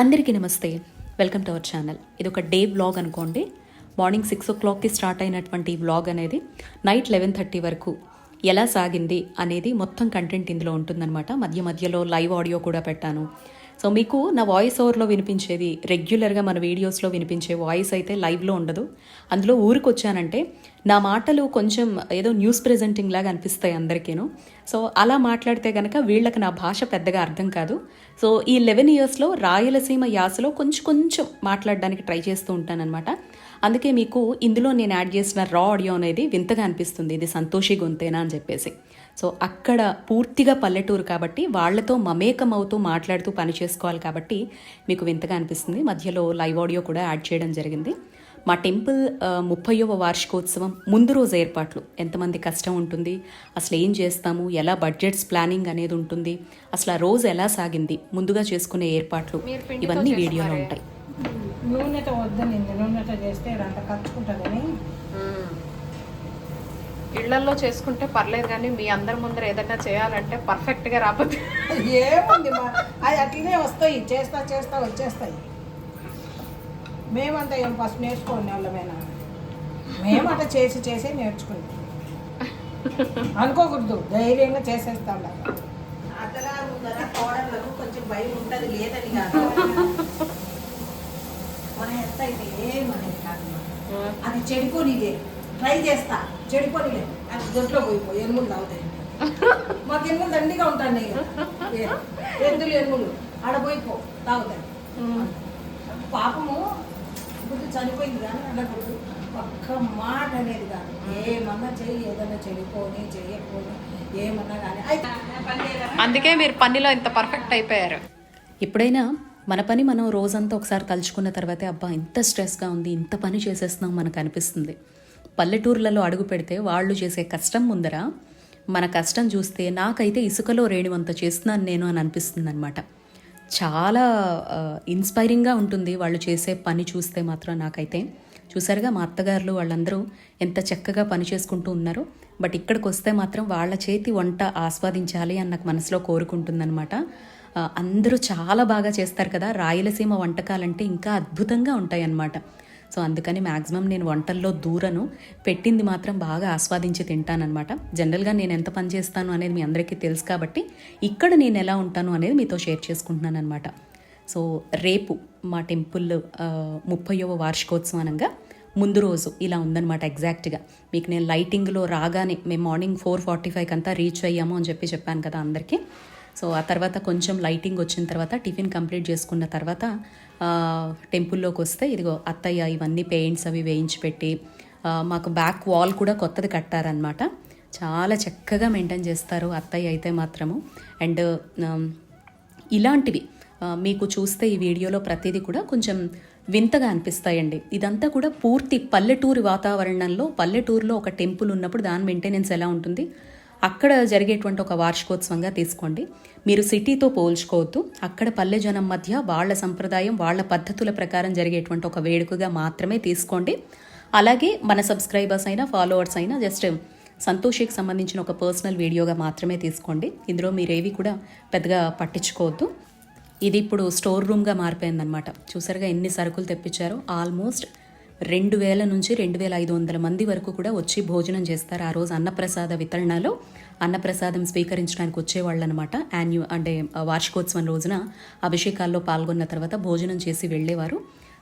అందరికీ నమస్తే. Welcome to our channel ఇది ఒక డే బ్లాగ్ అనుకోండి. మార్నింగ్ సిక్స్ ఓ క్లాక్కి స్టార్ట్ అయినటువంటి ఈ బ్లాగ్ అనేది నైట్ లెవెన్ థర్టీ వరకు ఎలా సాగింది అనేది మొత్తం కంటెంట్ ఇందులో ఉంటుందన్నమాట. మధ్య మధ్యలో లైవ్ ఆడియో కూడా పెట్టాను. సో మీకు నా వాయిస్ ఓవర్లో వినిపించేది రెగ్యులర్గా మన వీడియోస్లో వినిపించే వాయిస్ అయితే లైవ్లో ఉండదు. అందులో ఊరికి వచ్చానంటే నా మాటలు కొంచెం ఏదో న్యూస్ ప్రెజెంటింగ్ లాగా అనిపిస్తాయి అందరికీను. సో అలా మాట్లాడితే కనుక వీళ్ళకి నా భాష పెద్దగా అర్థం కాదు. సో ఈ లెవెన్ ఇయర్స్లో రాయలసీమ యాసలో కొంచెం కొంచెం మాట్లాడడానికి ట్రై చేస్తూ ఉంటానన్నమాట. అందుకే మీకు ఇందులో నేను యాడ్ చేసిన రా ఆడియో అనేది వింతగా అనిపిస్తుంది. ఇది సంతోషి గొంతేనా అని చెప్పేసి. సో అక్కడ పూర్తిగా పల్లెటూరు కాబట్టి వాళ్ళతో మమేకం అవుతూ మాట్లాడుతూ పని చేసుకోవాలి కాబట్టి మీకు వింతగా అనిపిస్తుంది. మధ్యలో లైవ్ ఆడియో కూడా యాడ్ చేయడం జరిగింది. మా టెంపుల్ ముప్పైవ వార్షికోత్సవం ముందు రోజు ఏర్పాట్లు. ఎంతమంది కష్టం ఉంటుంది అసలు ఏం చేస్తాము ఎలా బడ్జెట్స్ ప్లానింగ్ అనేది ఉంటుంది అసలు ఆ రోజు ఎలా సాగింది ముందుగా చేసుకునే ఏర్పాట్లు ఇవన్నీ వీడియోలో ఉంటాయి. నూనెతో వద్దనింది. నూనెతో చేస్తే అంత ఖర్చుకుంటుందని ఇళ్ళలో చేసుకుంటే పర్లేదు కానీ మీ అందరి ముందర ఏదైనా చేయాలంటే పర్ఫెక్ట్గా రాకపోతే. ఏముంది మా అది అట్లనే వస్తాయి. చేస్తా చేస్తా వచ్చేస్తాయి. మేమంతా ఏం ఫస్ట్ నేర్చుకోండి వాళ్ళమైనా? మేము అట్లా చేసి చేసి నేర్చుకుంటాం. అనుకోకూడదు. ధైర్యంగా చేసేస్తాం. కొంచెం భయం ఉంటుంది లేదని కాదు. మన ఎంత అయితే ఏమనేది కాదు అది చెడిపోనిదే. ట్రై చేస్తా. చెడిపోనిదే. అది దొడ్లో పోయిపో ఎనుములు తాగుతాయి. మాకు ఎనుములు దండిగా ఉంటాయి ఎందులు ఎనుములు. ఆడ పోయిపో తాగుతాయి. పాపము ఇప్పుడు చనిపోయింది కానీ అడగదు ఒక్క మాట అనేది కాదు. ఏమన్నా చెయ్యి ఏదన్నా చెడిపోని చెయ్యకపోని ఏమన్నా కానీ? అందుకే మీరు పనిలో ఇంత పర్ఫెక్ట్ అయిపోయారు. ఎప్పుడైనా మన పని మనం రోజంతా ఒకసారి తలుచుకున్న తర్వాతే అబ్బా ఇంత స్ట్రెస్గా ఉంది ఇంత పని చేసేస్తున్నాం మనకు అనిపిస్తుంది పల్లెటూర్లలో అడుగు పెడితే వాళ్ళు చేసే కష్టం ముందర మన కష్టం చూస్తే నాకైతే ఇసుకలో రేణువంత చేస్తున్నాను నేను అని అనిపిస్తుంది అనమాట చాలా ఇన్స్పైరింగ్గా ఉంటుంది వాళ్ళు చేసే పని చూస్తే మాత్రం నాకైతే. చూసారుగా మా అత్తగారులు వాళ్ళందరూ ఎంత చక్కగా పని చేసుకుంటూ ఉన్నారు బట్ ఇక్కడికి వస్తే మాత్రం వాళ్ళ చేతి వంట ఆస్వాదించాలి అని నాకు మనసులో కోరుకుంటుందన్నమాట. అందరూ చాలా బాగా చేస్తారు కదా. రాయలసీమ వంటకాలంటే ఇంకా అద్భుతంగా ఉంటాయి అన్నమాట సో అందుకని మ్యాక్సిమం నేను వంటల్లో దూరను. పెట్టింది మాత్రం బాగా ఆస్వాదించి తింటానన్నమాట. జనరల్గా నేను ఎంత పని చేస్తాను అనేది మీ అందరికీ తెలుసు కాబట్టి ఇక్కడ నేను ఎలా ఉంటాను అనేది మీతో షేర్ చేసుకుంటున్నాను అనమాట సో రేపు మా టెంపుల్ ముప్పైవ వార్షికోత్సవానంగా ముందు రోజు ఇలా ఉందన్నమాట ఎగ్జాక్ట్గా. మీకు నేను లైటింగ్లో రాగానే మేము మార్నింగ్ ఫోర్ ఫార్టీ ఫైవ్కి అంతా రీచ్ అయ్యాము అని చెప్పి చెప్పాను కదా అందరికీ. సో ఆ తర్వాత కొంచెం లైటింగ్ వచ్చిన తర్వాత టిఫిన్ కంప్లీట్ చేసుకున్న తర్వాత టెంపుల్లోకి వస్తే ఇదిగో అత్తయ్య ఇవన్నీ పెయింట్స్ అవి వేయించి పెట్టి మాకు బ్యాక్ వాల్ కూడా కొత్తది కట్టారనమాట చాలా చక్కగా మెయింటైన్ చేస్తారు అత్తయ్య అయితే మాత్రము. అండ్ ఇలాంటివి మీకు చూస్తే ఈ వీడియోలో ప్రతిదీ కూడా కొంచెం వింతగా అనిపిస్తాయండి. ఇదంతా కూడా పూర్తి పల్లెటూరు వాతావరణంలో పల్లెటూరులో ఒక టెంపుల్ ఉన్నప్పుడు దాని మెయింటెనెన్స్ ఎలా ఉంటుంది? అక్కడ జరిగేటువంటి ఒక వార్షికోత్సవంగా తీసుకోండి. మీరు సిటీతో పోల్చుకోవద్దు. అక్కడ పల్లె జనం మధ్య వాళ్ళ సంప్రదాయం వాళ్ళ పద్ధతుల ప్రకారం జరిగేటువంటి ఒక వేడుకగా మాత్రమే తీసుకోండి. అలాగే మన సబ్స్క్రైబర్స్ అయినా ఫాలోవర్స్ అయినా జస్ట్ సంతోషికి సంబంధించిన ఒక పర్సనల్ వీడియోగా మాత్రమే తీసుకోండి. ఇందులో మీరేవి కూడా పెద్దగా పట్టించుకోవద్దు. ఇది ఇప్పుడు స్టోర్ రూమ్గా మారిపోయిందనమాట చూసారుగా ఎన్ని సరుకులు తెప్పించారో. ఆల్మోస్ట్ రెండు వేల నుంచి రెండు వేల ఐదు వందల మంది వరకు కూడా వచ్చి భోజనం చేస్తారు ఆ రోజు అన్నప్రసాద వితరణలో. అన్నప్రసాదం స్వీకరించడానికి వచ్చేవాళ్ళనమాట. యాన్యూ అంటే వార్షికోత్సవం రోజున అభిషేకాల్లో పాల్గొన్న తర్వాత భోజనం చేసి వెళ్ళేవారు.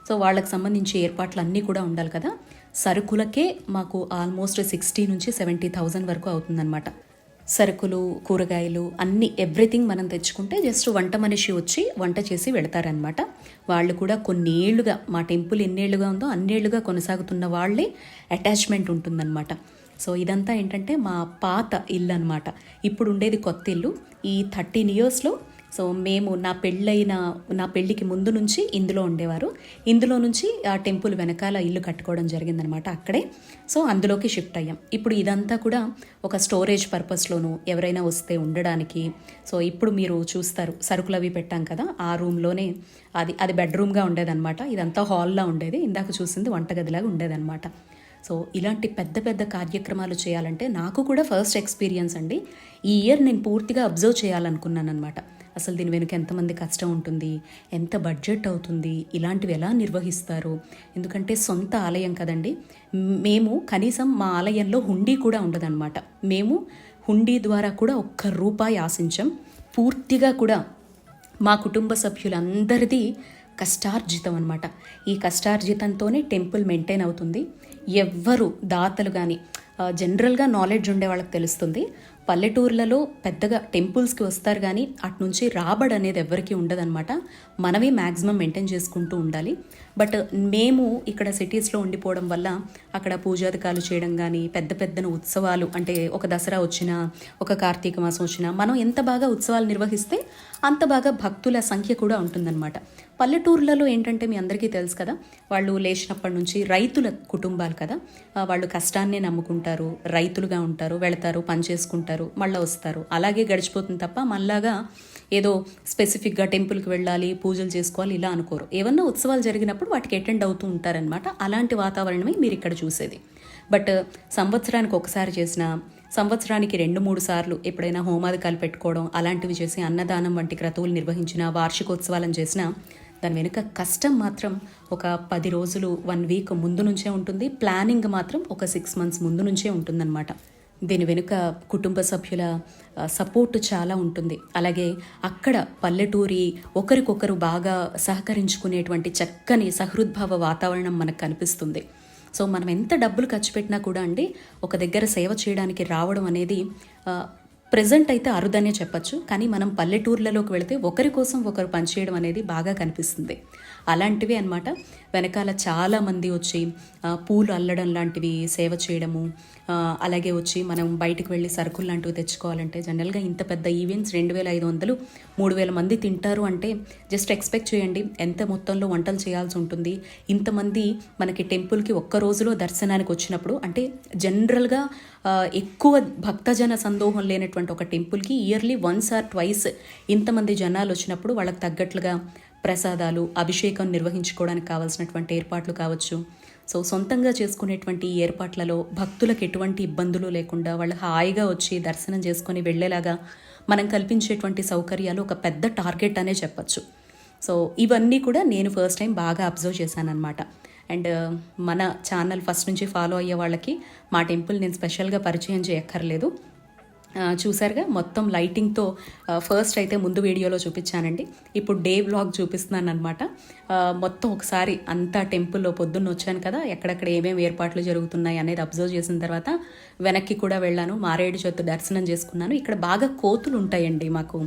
సో వాళ్ళకి సంబంధించి ఏర్పాట్లు అన్నీ కూడా ఉండాలి కదా. సరుకులకే మాకు ఆల్మోస్ట్ సిక్స్టీ నుంచి సెవెంటీ థౌజండ్ వరకు అవుతుందన్నమాట. సరుకులు కూరగాయలు అన్ని ఎవ్రీథింగ్ మనం తెచ్చుకుంటే జస్ట్ వంట మనిషి వచ్చి వంట చేసి వెళతారనమాట వాళ్ళు కూడా కొన్నేళ్ళుగా మా టెంపుల్ ఎన్నేళ్ళుగా ఉందో అన్నేళ్ళుగా కొనసాగుతున్న వాళ్ళే అటాచ్మెంట్ ఉంటుందన్నమాట. సో ఇదంతా ఏంటంటే మా పాత ఇల్లు అనమాట ఇప్పుడు ఉండేది కొత్త ఇల్లు. ఈ థర్టీన్ ఇయర్స్లో సో మేము నా పెళ్ళైన నా పెళ్ళికి ముందు నుంచి ఇందులో ఉండేవారు. ఇందులో నుంచి ఆ టెంపుల్ వెనకాల ఇల్లు కట్టుకోవడం జరిగిందనమాట అక్కడే. సో అందులోకి షిఫ్ట్ అయ్యాం. ఇప్పుడు ఇదంతా కూడా ఒక స్టోరేజ్ పర్పస్లోను ఎవరైనా వస్తే ఉండడానికి. సో ఇప్పుడు మీరు చూస్తారు సరుకులు అవి పెట్టాం కదా ఆ రూమ్లోనే అది అది బెడ్రూమ్గా ఉండేదన్నమాట ఇదంతా హాల్లా ఉండేది. ఇందాక చూసింది వంటగదిలాగా ఉండేదన్నమాట సో ఇలాంటి పెద్ద పెద్ద కార్యక్రమాలు చేయాలంటే నాకు కూడా ఫస్ట్ ఎక్స్పీరియన్స్ అండి. ఈ ఇయర్ నేను పూర్తిగా అబ్జర్వ్ చేయాలనుకున్నాను అనమాట అసలు దీని వెనుక ఎంతమంది కష్టం ఉంటుంది ఎంత బడ్జెట్ అవుతుంది ఇలాంటివి ఎలా నిర్వహిస్తారు? ఎందుకంటే సొంత ఆలయం కదండి. మేము కనీసం మా ఆలయంలో హుండీ కూడా ఉండదన్నమాట. మేము హుండీ ద్వారా కూడా ఒక్క రూపాయి ఆశించం. పూర్తిగా కూడా మా కుటుంబ సభ్యులందరిది కష్టార్జితం అనమాట ఈ కష్టార్జితంతోనే టెంపుల్ మెయింటైన్ అవుతుంది. ఎవ్వరు దాతలు కానీ జనరల్గా నాలెడ్జ్ ఉండే వాళ్ళకి తెలుస్తుంది. పల్లెటూర్లలో పెద్దగా టెంపుల్స్కి వస్తారు కానీ అటు నుంచి రాబడి అనేది ఎవరికి ఉండదన్నమాట. మనమే మ్యాక్సిమం మెయింటైన్ చేసుకుంటూ ఉండాలి. బట్ మేము ఇక్కడ సిటీస్లో ఉండిపోవడం వల్ల అక్కడ పూజాధికాలు చేయడం కానీ పెద్ద పెద్దన ఉత్సవాలు అంటే ఒక దసరా వచ్చినా ఒక కార్తీక మాసం వచ్చినా మనం ఎంత బాగా ఉత్సవాలు నిర్వహిస్తే అంత బాగా భక్తుల సంఖ్య కూడా ఉంటుందన్నమాట. పల్లెటూర్లలో ఏంటంటే మీ అందరికీ తెలుసు కదా వాళ్ళు లేచినప్పటి నుంచి రైతుల కుటుంబాలు కదా. వాళ్ళు కష్టాన్నే నమ్ముకుంటారు రైతులుగా ఉంటారు వెళతారు పని చేసుకుంటారు మళ్ళీ వస్తారు. అలాగే గడిచిపోతుంది తప్ప మళ్ళాగా ఏదో స్పెసిఫిక్గా టెంపుల్కి వెళ్ళాలి పూజలు చేసుకోవాలి ఇలా అనుకోరు. ఏమన్నా ఉత్సవాలు జరిగినప్పుడు వాటికి అటెండ్ అవుతూ ఉంటారనమాట అలాంటి వాతావరణమే మీరు ఇక్కడ చూసేది. బట్ సంవత్సరానికి ఒకసారి చేసిన సంవత్సరానికి రెండు మూడు సార్లు ఎప్పుడైనా హోమాధికాలు పెట్టుకోవడం అలాంటివి చేసి అన్నదానం వంటి క్రతువులు నిర్వహించిన వార్షికోత్సవాలను చేసిన దాని వెనుక కష్టం మాత్రం ఒక పది రోజులు వన్ వీక్ ముందు నుంచే ఉంటుంది. ప్లానింగ్ మాత్రం ఒక సిక్స్ మంత్స్ ముందు నుంచే ఉంటుందన్నమాట. దీని వెనుక కుటుంబ సభ్యుల సపోర్ట్ చాలా ఉంటుంది. అలాగే అక్కడ పల్లెటూరి ఒకరికొకరు బాగా సహకరించుకునేటువంటి చక్కని సహృద్భావ వాతావరణం మనకు కనిపిస్తుంది. సో మనం ఎంత డబ్బులు ఖర్చు పెట్టినా కూడా అండి ఒక దగ్గర సేవ చేయడానికి రావడం అనేది ప్రజెంట్ అయితే అరుదనే చెప్పచ్చు కానీ మనం పల్లెటూర్లలోకి వెళితే ఒకరి కోసం ఒకరు పనిచేయడం అనేది బాగా కనిపిస్తుంది. అలాంటివి అన్నమాట. వెనకాల చాలామంది వచ్చి పూలు అల్లడం లాంటివి సేవ చేయడము అలాగే వచ్చి మనం బయటకు వెళ్ళి సరుకులు లాంటివి తెచ్చుకోవాలంటే జనరల్గా ఇంత పెద్ద ఈవెంట్స్ రెండు వేల ఐదు వందలు మూడు వేల మంది తింటారు అంటే జస్ట్ ఎక్స్పెక్ట్ చేయండి ఎంత మొత్తంలో వంటలు చేయాల్సి ఉంటుంది. ఇంతమంది మనకి టెంపుల్కి ఒక్క రోజులో దర్శనానికి వచ్చినప్పుడు అంటే జనరల్గా ఎక్కువ భక్తజన సందోహం లేనటువంటి ఒక టెంపుల్కి ఇయర్లీ వన్స్ ఆర్ ట్వైస్ ఇంతమంది జనాలు వచ్చినప్పుడు వాళ్ళకి తగ్గట్లుగా ప్రసాదాలు అభిషేకం నిర్వహించుకోవడానికి కావాల్సినటువంటి ఏర్పాట్లు కావచ్చు. సో సొంతంగా చేసుకునేటువంటి ఈ ఏర్పాట్లలో భక్తులకు ఎటువంటి ఇబ్బందులు లేకుండా వాళ్ళు హాయిగా వచ్చి దర్శనం చేసుకొని వెళ్ళేలాగా మనం కల్పించేటువంటి సౌకర్యాలు ఒక పెద్ద టార్గెట్ అనే చెప్పచ్చు. సో ఇవన్నీ కూడా నేను ఫస్ట్ టైం బాగా అబ్జర్వ్ చేశాను అనమాట అండ్ uh, మన ఛానల్ ఫస్ట్ నుంచి ఫాలో అయ్యే వాళ్ళకి మా టెంపుల్ నేను స్పెషల్గా పరిచయం చేయక్కర్లేదు. Uh, చూసారుగా? మొత్తం లైటింగ్తో uh, ఫస్ట్ అయితే ముందు వీడియోలో చూపించానండి. ఇప్పుడు డే వ్లాగ్ చూపిస్తున్నాను అనమాట మొత్తం ఒకసారి అంతా టెంపుల్లో పొద్దున్న వచ్చాను కదా ఎక్కడెక్కడ ఏమేమి ఏర్పాట్లు జరుగుతున్నాయి అనేది అబ్జర్వ్ చేసిన తర్వాత వెనక్కి కూడా వెళ్ళాను. మారేడు చెట్టు దర్శనం చేసుకున్నాను. ఇక్కడ బాగా కోతులు ఉంటాయండి మాకు.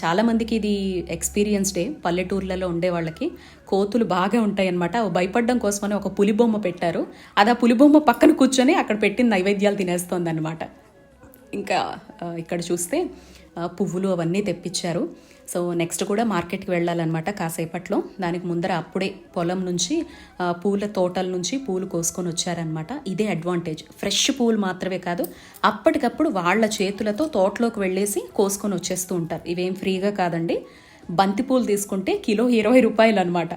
చాలామందికి ఇది ఎక్స్పీరియన్స్డే పల్లెటూర్లలో ఉండే వాళ్ళకి. కోతులు బాగా ఉంటాయి అనమాట భయపడడం కోసమని ఒక పులిబొమ్మ పెట్టారు. అది ఆ పులి బొమ్మ పక్కన కూర్చొని అక్కడ పెట్టిన నైవేద్యాలు తినేస్తోంది అనమాట ఇంకా ఇక్కడ చూస్తే పువ్వులు అవన్నీ తెప్పించారు. సో నెక్స్ట్ కూడా మార్కెట్కి వెళ్ళాలన్నమాట కాసేపట్లో. దానికి ముందర అప్పుడే పొలం నుంచి పూల తోటల నుంచి పూలు కోసుకొని వచ్చారనమాట ఇదే అడ్వాంటేజ్. ఫ్రెష్ పూలు మాత్రమే కాదు అప్పటికప్పుడు వాళ్ళ చేతులతో తోటలోకి వెళ్ళేసి కోసుకొని వచ్చేస్తూ ఉంటారు. ఇవేం ఫ్రీగా కాదండి. బంతిపూలు తీసుకుంటే కిలో ఇరవై రూపాయలు అనమాట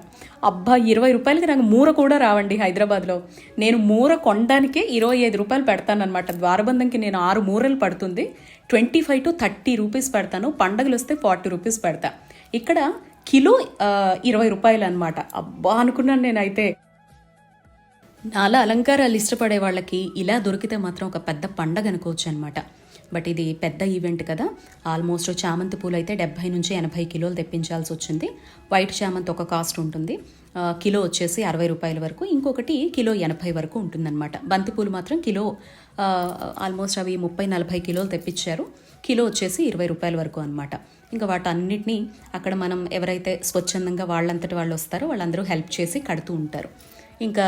అబ్బా ఇరవై రూపాయలకి నాకు మూర కూడా రావండి హైదరాబాద్లో. నేను మూర కొనడానికే ఇరవై ఐదు రూపాయలు పెడతానమాట ద్వారబంధంకి నేను ఆరు మూరలు పడుతుంది. Twenty five to thirty rupees పెడతాను. పండగలు వస్తే ఫార్టీ రూపీస్ పెడతా. ఇక్కడ కిలో ఇరవై రూపాయలు అనమాట అబ్బా అనుకున్నాను నేనైతే. నాలా అలంకారాలు ఇష్టపడే వాళ్ళకి ఇలా దొరికితే మాత్రం ఒక పెద్ద పండగ అనుకోవచ్చు అనమాట బట్ ఇది పెద్ద ఈవెంట్ కదా. ఆల్మోస్ట్ చామంతి పూలు అయితే డెబ్బై నుంచి ఎనభై కిలోలు తెప్పించాల్సి వచ్చింది. వైట్ చామంతి ఒక కాస్ట్ ఉంటుంది. కిలో వచ్చేసి అరవై రూపాయల వరకు. ఇంకొకటి కిలో ఎనభై వరకు ఉంటుందన్నమాట. బంతిపూలు మాత్రం కిలో ఆల్మోస్ట్ అవి ముప్పై నలభై కిలోలు తెప్పించారు. కిలో వచ్చేసి ఇరవై రూపాయల వరకు అనమాట ఇంకా వాటన్నిటిని అక్కడ మనం ఎవరైతే స్వచ్ఛందంగా వాళ్ళంతటి వాళ్ళు వస్తారో వాళ్ళందరూ హెల్ప్ చేసి కడుతూ ఉంటారు. ఇంకా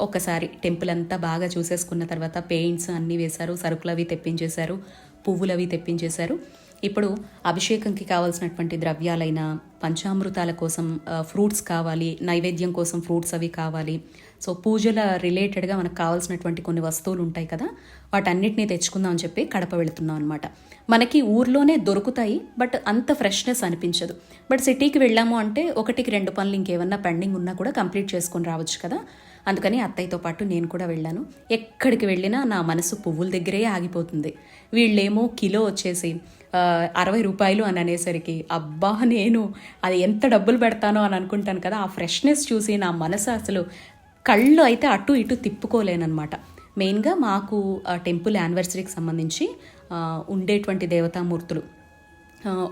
ఒక్కసారి టెంపుల్ అంతా బాగా చూసేసుకున్న తర్వాత పెయింట్స్ అన్నీ వేశారు సరుకులు అవి తెప్పించేశారు పువ్వులు అవి తెప్పించేశారు. ఇప్పుడు అభిషేకంకి కావాల్సినటువంటి ద్రవ్యాలైన పంచామృతాల కోసం ఫ్రూట్స్ కావాలి నైవేద్యం కోసం ఫ్రూట్స్ అవి కావాలి సో పూజల రిలేటెడ్గా మనకు కావాల్సినటువంటి కొన్ని వస్తువులు ఉంటాయి కదా వాటన్నిటినీ తెచ్చుకుందాం అని చెప్పి కడప వెళుతున్నాం అనమాట మనకి ఊర్లోనే దొరుకుతాయి బట్ అంత ఫ్రెష్నెస్ అనిపించదు. బట్ సిటీకి వెళ్ళాము అంటే ఒకటికి రెండు పనులు ఇంకేమన్నా పెండింగ్ ఉన్నా కూడా కంప్లీట్ చేసుకొని రావచ్చు కదా. అందుకని అత్తయ్యతో పాటు నేను కూడా వెళ్ళాను. ఎక్కడికి వెళ్ళినా నా మనసు పువ్వుల దగ్గరే ఆగిపోతుంది. వీళ్ళేమో కిలో వచ్చేసి అరవై రూపాయలు అని అనేసరికి అబ్బా నేను అది ఎంత డబ్బులు పెడతానో అని అనుకుంటాను కదా. ఆ ఫ్రెష్నెస్ చూసి నా మనసు అసలు కళ్ళు అయితే అటు ఇటు తిప్పుకోలేనమాట మెయిన్గా మాకు ఆ టెంపుల్ యానివర్సరీకి సంబంధించి ఉండేటువంటి దేవతామూర్తులు.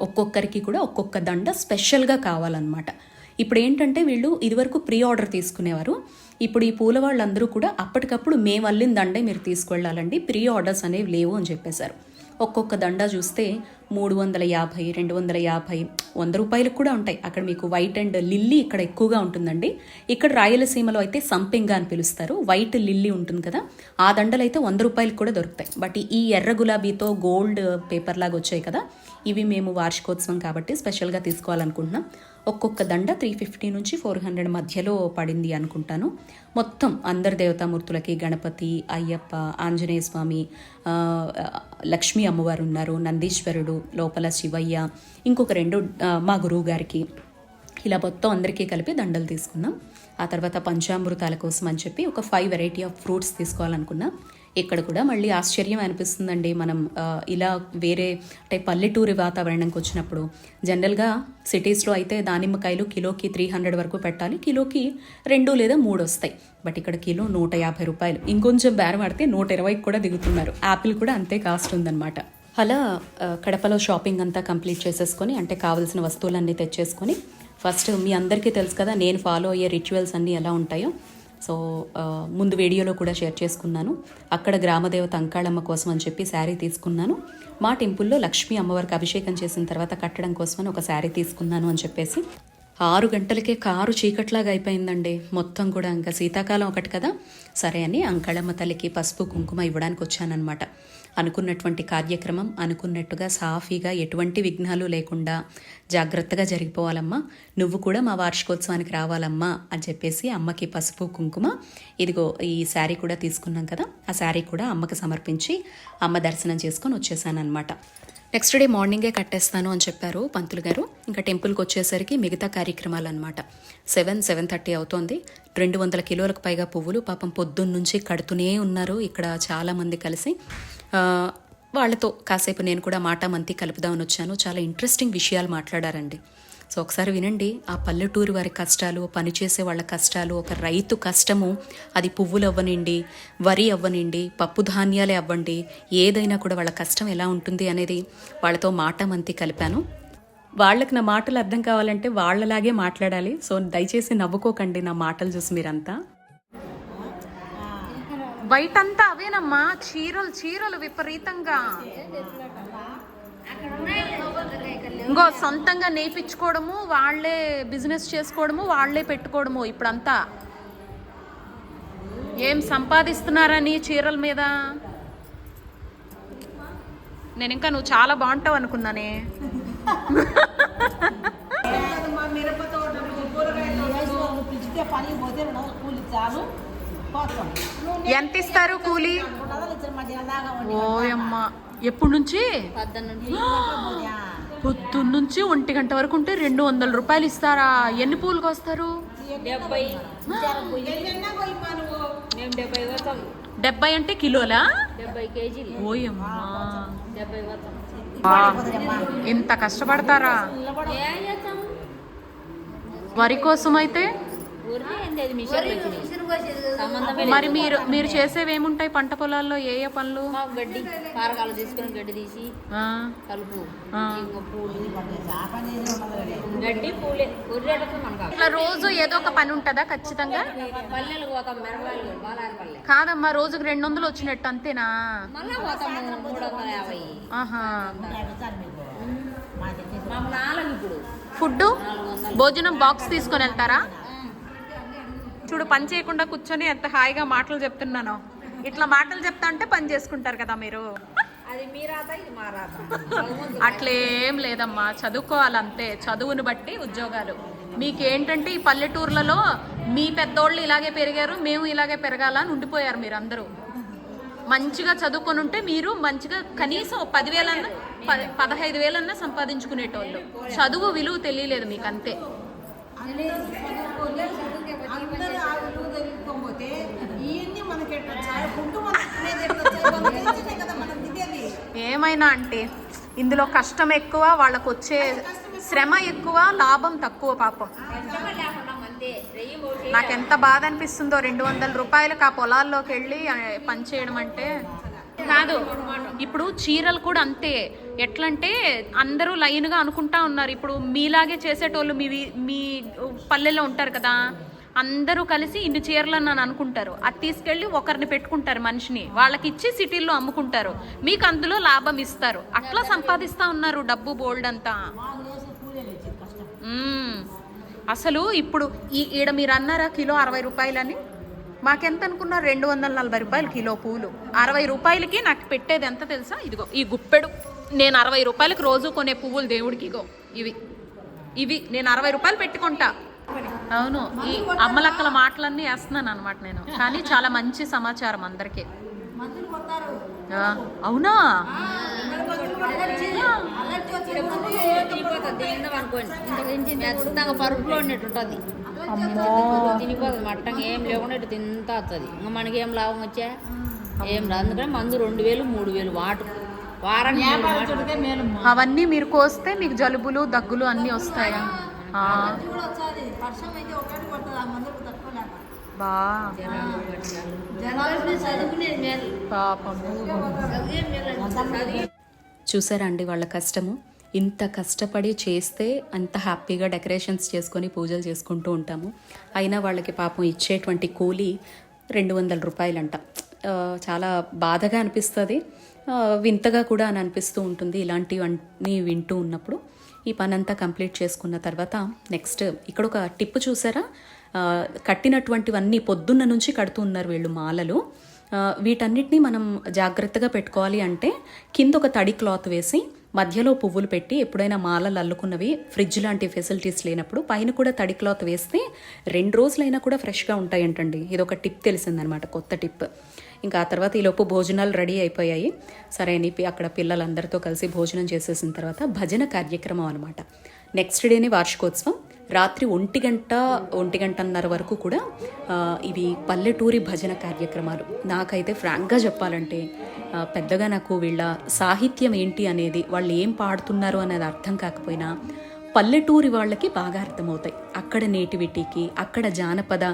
ఒక్కొక్కరికి కూడా ఒక్కొక్క దండ స్పెషల్గా కావాలన్నమాట. ఇప్పుడు ఏంటంటే వీళ్ళు ఇదివరకు ప్రీ ఆర్డర్ తీసుకునేవారు. ఇప్పుడు ఈ పూల వాళ్ళందరూ కూడా అప్పటికప్పుడు మేము అల్లిన దండే మీరు తీసుకెళ్ళాలండి ప్రీ ఆర్డర్స్ అనేవి లేవు అని చెప్పేశారు. ఒక్కొక్క దండ చూస్తే మూడు వందల యాభై రెండు వందల యాభై వంద రూపాయలకు కూడా ఉంటాయి. అక్కడ మీకు వైట్ అండ్ లిల్లీ ఇక్కడ ఎక్కువగా ఉంటుందండి. ఇక్కడ రాయలసీమలో అయితే సంపింగా అని పిలుస్తారు. వైట్ లిల్లీ ఉంటుంది కదా ఆ దండలు అయితే వంద రూపాయలకు కూడా దొరుకుతాయి. బట్ ఈ ఎర్ర గులాబీతో గోల్డ్ పేపర్ లాగా వచ్చాయి కదా ఇవి మేము వార్షికోత్సవం కాబట్టి స్పెషల్గా తీసుకోవాలనుకుంటున్నాం. ఒక్కొక్క దండ త్రీ ఫిఫ్టీ నుంచి ఫోర్ హండ్రెడ్ మధ్యలో పడింది అనుకుంటాను. మొత్తం అందరి దేవతామూర్తులకి గణపతి అయ్యప్ప ఆంజనేయ స్వామి లక్ష్మీ అమ్మవారు ఉన్నారు నందీశ్వరుడు లోపల శివయ్య ఇంకొక రెండు మా గురువు గారికి ఇలా మొత్తం అందరికీ కలిపి దండలు తీసుకున్నాం. ఆ తర్వాత పంచామృతాల కోసం అని చెప్పి ఒక ఫైవ్ వెరైటీ ఆఫ్ ఫ్రూట్స్ తీసుకోవాలనుకున్నా. ఇక్కడ కూడా మళ్ళీ ఆశ్చర్యం అనిపిస్తుందండి. మనం ఇలా వేరే అంటే పల్లెటూరి వాతావరణంకి వచ్చినప్పుడు జనరల్గా సిటీస్లో అయితే దానిమ్మకాయలు కిలోకి త్రీ హండ్రెడ్ వరకు పెట్టాలి. కిలోకి రెండు లేదా మూడు వస్తాయి. బట్ ఇక్కడ కిలో నూట యాభై రూపాయలు. ఇంకొంచెం బేరం ఆడితే నూట ఇరవైకి కూడా దిగుతున్నారు. యాపిల్ కూడా అంతే కాస్ట్ ఉందన్నమాట. అలా కడపలో షాపింగ్ అంతా కంప్లీట్ చేసేసుకొని అంటే కావాల్సిన వస్తువులన్నీ తెచ్చేసుకొని ఫస్ట్ మీ అందరికీ తెలుసు కదా నేను ఫాలో అయ్యే రిచువల్స్ అన్నీ ఎలా ఉంటాయో. సో ముందు వీడియోలో కూడా షేర్ చేసుకున్నాను. అక్కడ గ్రామదేవత అంకాళమ్మ కోసం అని చెప్పి శారీ తీసుకున్నాను. మా టెంపుల్లో లక్ష్మీ అమ్మవారికి అభిషేకం చేసిన తర్వాత కట్టడం కోసమని ఒక శారీ తీసుకున్నాను అని చెప్పేసి. ఆరు గంటలకే కారు చీకట్లాగా అయిపోయిందండి. మొత్తం కూడా ఇంకా శీతాకాలం ఒకటి కదా. సరే అని అంకళమ్మ తల్లికి పసుపు కుంకుమ ఇవ్వడానికి వచ్చానన్నమాట. అనుకున్నటువంటి కార్యక్రమం అనుకున్నట్టుగా సాఫీగా ఎటువంటి విఘ్నాలు లేకుండా జాగ్రత్తగా జరిగిపోవాలమ్మా. నువ్వు కూడా మా వార్షికోత్సవానికి రావాలమ్మా అని చెప్పేసి అమ్మకి పసుపు కుంకుమ. ఇదిగో ఈ శారీ కూడా తీసుకున్నాం కదా. ఆ శారీ కూడా అమ్మకి సమర్పించి అమ్మ దర్శనం చేసుకొని వచ్చేసానమాట నెక్స్ట్ డే మార్నింగే కట్టేస్తాను అని చెప్పారు పంతులు గారు. ఇంకా టెంపుల్కి వచ్చేసరికి మిగతా కార్యక్రమాలు అనమాట సెవెన్ సెవెన్ థర్టీ అవుతోంది. రెండు వందల కిలోలకు పైగా పువ్వులు పాపం పొద్దున్న నుంచి కడుతూనే ఉన్నారు ఇక్కడ చాలామంది కలిసి. వాళ్ళతో కాసేపు నేను కూడా మాట మంతి కలుపుదామని వచ్చాను. చాలా ఇంట్రెస్టింగ్ విషయాలు మాట్లాడారండి. సో ఒకసారి వినండి ఆ పల్లెటూరు వారి కష్టాలు పనిచేసే వాళ్ళ కష్టాలు ఒక రైతు కష్టము అది పువ్వులు అవ్వనిండి వరి అవ్వనిండి పప్పు ధాన్యాలే అవ్వండి ఏదైనా కూడా వాళ్ళ కష్టం ఎలా ఉంటుంది అనేది వాళ్ళతో మాట మంతి కలిపాను. వాళ్ళకి నా మాటలు అర్థం కావాలంటే వాళ్ళలాగే మాట్లాడాలి. సో దయచేసి నవ్వుకోకండి నా మాటలు చూసి మీరంతా. బయటంతా అవేనమ్మా చీరలు చీరలు విపరీతంగా. ఇంకో సొంతంగా నేర్పించుకోవడము వాళ్ళే బిజినెస్ చేసుకోవడము వాళ్ళే పెట్టుకోవడము ఇప్పుడంతా. ఏం సంపాదిస్తున్నారని చీరల మీద? నేను ఇంకా నువ్వు చాలా బాగుంటావు అనుకున్నానే. ఎంత ఇస్తారు కూలి? ఓయమ్మ. ఎప్పటి నుంచి? పొద్దున్న నుంచి ఒంటి గంట వరకు ఉంటే రెండు వందల రూపాయలు ఇస్తారా? ఎన్ని పూలకు వస్తారు? డెబ్బై. అంటే కిలోలా? ఓయమ్మా. ఇంత కష్టపడతారా? వరి కోసం అయితే మరి మీరు మీరు చేసేవి ఏముంటాయి పంట పొలాల్లో? ఏ ఏ పనులు గడ్డి పారకాలు తీసుకొని గడ్డి తీసి ఆ, కలుపు గడ్డి పూలే ఇట్లా రోజు ఏదో ఒక పని ఉంటుందా ఖచ్చితంగా? కాదమ్మా రోజుకు రెండు వందలు వచ్చినట్టు అంతేనా? ఆహా. ఫుడ్ భోజనం బాక్స్ తీసుకొని వెళ్తారా? చూడు పని చేయకుండా కూర్చొని ఎంత హాయిగా మాటలు చెప్తున్నాను. ఇట్లా మాటలు చెప్తా అంటే పని చేసుకుంటారు కదా మీరు. అట్లేం లేదమ్మా చదువుకోవాలంతే. చదువుని బట్టి ఉద్యోగాలు. మీకేంటంటే ఈ పల్లెటూర్లలో మీ పెద్దోళ్ళు ఇలాగే పెరిగారు మేము ఇలాగే పెరగాలని ఉండిపోయారు మీరందరూ. మంచిగా చదువుకొని ఉంటే మీరు మంచిగా కనీసం పదివేలన్నా పదహైదు వేలన్నా సంపాదించుకునేటోళ్ళు. చదువు విలువ తెలియలేదు మీకు అంతే అందరూ విలువ తెలుసుకోకపోతే ఇవన్నీ మనకి కదా మనం తినేది. ఏమైనా అంటే ఇందులో కష్టం ఎక్కువ వాళ్ళకు వచ్చే శ్రమ ఎక్కువ లాభం తక్కువ పాపం. నాకు ఎంత బాధ అనిపిస్తుందో రెండు వందల రూపాయలకు ఆ పొలాల్లోకి వెళ్ళి ఆ, పని చేయడం అంటే. కాదు ఇప్పుడు చీరలు కూడా అంతే. ఎట్లంటే అందరూ లైన్గా అనుకుంటా ఉన్నారు. ఇప్పుడు మీలాగే చేసేటోళ్ళు మీ మీ పల్లెల్లో ఉంటారు కదా. అందరూ కలిసి ఇన్ని చీరలు అని అనుకుంటారు. అది తీసుకెళ్ళి ఒకరిని పెట్టుకుంటారు మనిషిని. వాళ్ళకి ఇచ్చి సిటీల్లో అమ్ముకుంటారు. మీకు అందులో లాభం ఇస్తారు. అట్లా సంపాదిస్తా ఉన్నారు డబ్బు బోల్డ్ అంతా. అసలు ఇప్పుడు ఈ ఈడ మీరు అన్నారా కిలో అరవై రూపాయలని? మాకెంత అనుకున్నారు? రెండు వందల నలభై రూపాయలు కిలో పూలు. అరవై రూపాయలకి నాకు పెట్టేది ఎంత తెలుసా? ఇదిగో ఈ గుప్పెడు. నేను అరవై రూపాయలకి రోజు కొనే పువ్వులు దేవుడికి ఇగో ఇవి. ఇవి నేను అరవై రూపాయలు పెట్టుకుంటా. అవును. ఈ అమ్మలక్కల మాటలన్నీ వేస్తున్నాను అనమాట నేను. కానీ చాలా మంచి సమాచారం అందరికీ. మందులు కొడతారు. ఆ, అవునా? పరుపులో తినిపోతుంది మట్టంగా ఏం లేకుండా ఇటు తింతా వస్తుంది ఇంకా మనకి ఏం లాభం వచ్చా? ఏం రాదు. అందుకని మందు రెండు వేలు మూడు వేలు వాటు వారానికి మూడు మాటలు. అవన్నీ మీరు కోస్తే మీకు జలుబులు దగ్గులు అన్నీ వస్తాయా? వర్షం అయితే ఒకటి కొడుతుంది ఆ మందులకు తక్కువ లేక బా. జనాలు చదువుకునేది మేలు. పాపము చదివేది మేలు అంటే చదివి చూసారా అండి వాళ్ళ కష్టము? ఇంత కష్టపడి చేస్తే అంత హ్యాపీగా డెకరేషన్స్ చేసుకొని పూజలు చేసుకుంటూ ఉంటాము. అయినా వాళ్ళకి పాపం ఇచ్చేటువంటి కూలీ రెండు వందల రూపాయలంట. చాలా బాధగా అనిపిస్తుంది. వింతగా కూడా అని అనిపిస్తూ ఉంటుంది ఇలాంటివన్నీ వింటూ ఉన్నప్పుడు. ఈ పని అంతా కంప్లీట్ చేసుకున్న తర్వాత నెక్స్ట్ ఇక్కడ ఒక టిప్ చూసారా? కట్టినటువంటివన్నీ పొద్దున్న నుంచి కడుతూ ఉన్నారు వీళ్ళు మాలలు. వీటన్నిటిని మనం జాగ్రత్తగా పెట్టుకోవాలి అంటే కింద ఒక తడి క్లాత్ వేసి మధ్యలో పువ్వులు పెట్టి ఎప్పుడైనా మాలలు అల్లుకున్నవి ఫ్రిడ్జ్ లాంటి ఫెసిలిటీస్ లేనప్పుడు పైన కూడా తడి క్లాత్ వేస్తే రెండు రోజులైనా కూడా ఫ్రెష్గా ఉంటాయంటండి. ఇది ఒక టిప్ తెలిసిందనమాట కొత్త టిప్. ఇంకా ఆ తర్వాత ఈలోపు భోజనాలు రెడీ అయిపోయాయి. సరే అని అక్కడ పిల్లలందరితో కలిసి భోజనం చేసేసిన తర్వాత భజన కార్యక్రమం అనమాట నెక్స్ట్ డేనే వార్షికోత్సవం. రాత్రి ఒంటి గంట ఒంటి గంటన్నర వరకు కూడా ఇవి పల్లెటూరి భజన కార్యక్రమాలు. నాకైతే ఫ్రాంక్గా చెప్పాలంటే పెద్దగా నాకు వీళ్ళ సాహిత్యం ఏంటి అనేది వాళ్ళు ఏం పాడుతున్నారు అనేది అర్థం కాకపోయినా పల్లెటూరి వాళ్ళకి బాగా అర్థమవుతాయి. అక్కడ నేటివిటీకి అక్కడ జానపద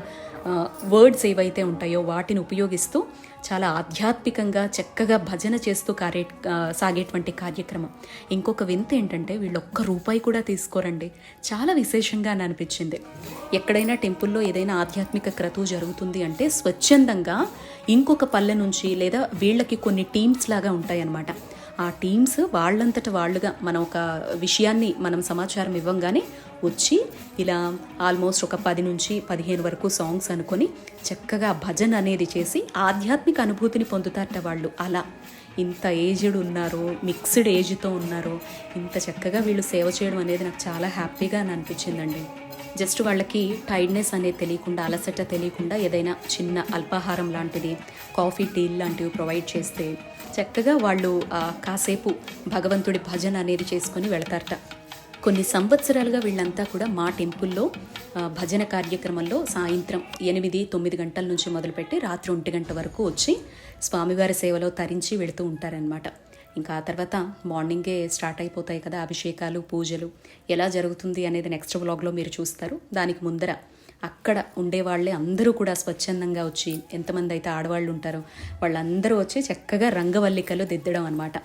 వర్డ్స్ ఏవైతే ఉంటాయో వాటిని ఉపయోగిస్తూ చాలా ఆధ్యాత్మికంగా చక్కగా భజన చేస్తూ కార్య సాగేటువంటి కార్యక్రమం. ఇంకొక వింత ఏంటంటే వీళ్ళు ఒక్క రూపాయి కూడా తీసుకోరండి. చాలా విశేషంగా అని అనిపించింది. ఎక్కడైనా టెంపుల్లో ఏదైనా ఆధ్యాత్మిక క్రతువు జరుగుతుంది అంటే స్వచ్ఛందంగా ఇంకొక పల్లె నుంచి లేదా వీళ్ళకి కొన్ని టీమ్స్ లాగా ఉంటాయన్నమాట. ఆ టీమ్స్ వాళ్ళంతట వాళ్ళుగా మనం ఒక విషయాన్ని మనం సమాచారం ఇవ్వంగానే వచ్చి ఇలా ఆల్మోస్ట్ ఒక పది నుంచి పదిహేను వరకు సాంగ్స్ అనుకొని చక్కగా భజన అనేది చేసి ఆధ్యాత్మిక అనుభూతిని పొందుతారట వాళ్ళు. అలా ఇంత ఏజ్డ్ ఉన్నారు మిక్స్డ్ ఏజ్తో ఉన్నారు ఇంత చక్కగా వీళ్ళు సేవ చేయడం అనేది నాకు చాలా హ్యాపీగా అని అనిపించిందండి. జస్ట్ వాళ్ళకి టైర్డ్నెస్ అనేది తెలియకుండా అలసట తెలియకుండా ఏదైనా చిన్న అల్పాహారం లాంటిది కాఫీ టీ లాంటివి ప్రొవైడ్ చేస్తే చక్కగా వాళ్ళు కాసేపు భగవంతుడి భజన అనేది చేసుకొని వెళతారట. కొన్ని సంవత్సరాలుగా వీళ్ళంతా కూడా మా టెంపుల్లో భజన కార్యక్రమంలో సాయంత్రం ఎనిమిది తొమ్మిది గంటల నుంచి మొదలుపెట్టి రాత్రి ఒంటి గంట వరకు వచ్చి స్వామివారి సేవలో తరించి వెళుతూ ఉంటారనమాట ఇంకా ఆ తర్వాత మార్నింగే స్టార్ట్ అయిపోతాయి కదా అభిషేకాలు పూజలు. ఎలా జరుగుతుంది అనేది నెక్స్ట్ వ్లాగ్లో మీరు చూస్తారు. దానికి ముందర అక్కడ ఉండేవాళ్ళే అందరూ కూడా స్వచ్ఛందంగా వచ్చి ఎంతమంది అయితే ఆడవాళ్ళు ఉంటారో వాళ్ళందరూ వచ్చి చక్కగా రంగవల్లికలు దిద్దడం అనమాట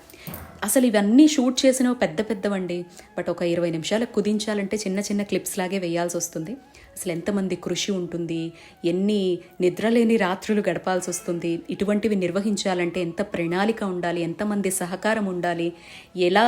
అసలు ఇవన్నీ షూట్ చేసినవి పెద్ద పెద్దవండి. బట్ ఒక ఇరవై నిమిషాలకు కుదించాలంటే చిన్న చిన్న క్లిప్స్ లాగే వేయాల్సి వస్తుంది. అసలు ఎంతమంది కృషి ఉంటుంది ఎన్ని నిద్రలేని రాత్రులు గడపాల్సి వస్తుంది ఇటువంటివి నిర్వహించాలంటే ఎంత ప్రణాళిక ఉండాలి ఎంతమంది సహకారం ఉండాలి ఎలా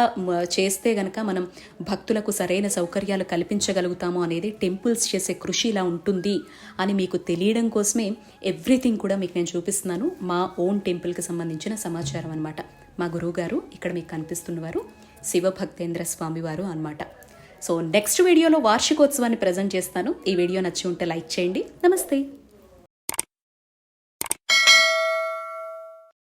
చేస్తే గనక మనం భక్తులకు సరైన సౌకర్యాలు కల్పించగలుగుతామో అనేది టెంపుల్స్ చేసే కృషి ఇలా ఉంటుంది అని మీకు తెలియడం కోసమే ఎవ్రీథింగ్ కూడా మీకు నేను చూపిస్తున్నాను. మా ఓన్ టెంపుల్కి సంబంధించిన సమాచారం అనమాట మా గురువుగారు ఇక్కడ మీకు కనిపిస్తున్నవారు శివభక్తేంద్ర స్వామివారు అన్నమాట. సో నెక్స్ట్ వీడియోలో వార్షికోత్సవాన్ని ప్రజెంట్ చేస్తాను. ఈ వీడియో నచ్చి ఉంటే లైక్ చేయండి. నమస్తే.